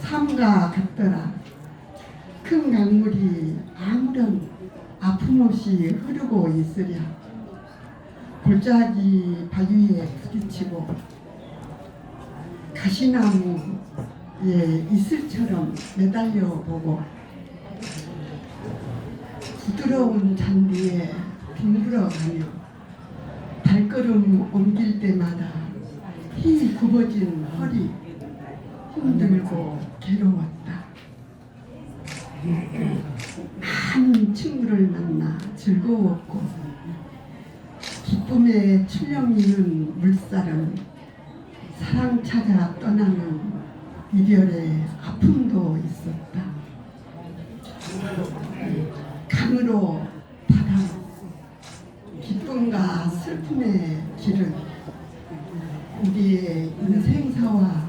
삼가 같더라. 큰 강물이 아무런 아픔 없이 흐르고 있으랴. 골짜기 바위에 부딪히고 가시나무에 이슬처럼 매달려 보고 부드러운 잔디에 뒹굴어 가며 발걸음 옮길 때마다 힘이 굽어진 허리 힘들고 괴로웠다. 많은 친구를 만나 즐거웠고 기쁨의 출렁이는 물살은 사랑 찾아 떠나는 이별의 아픔도 있었다. 강으로 바다 기쁨과 슬픔의 길은 우리의 인생사와.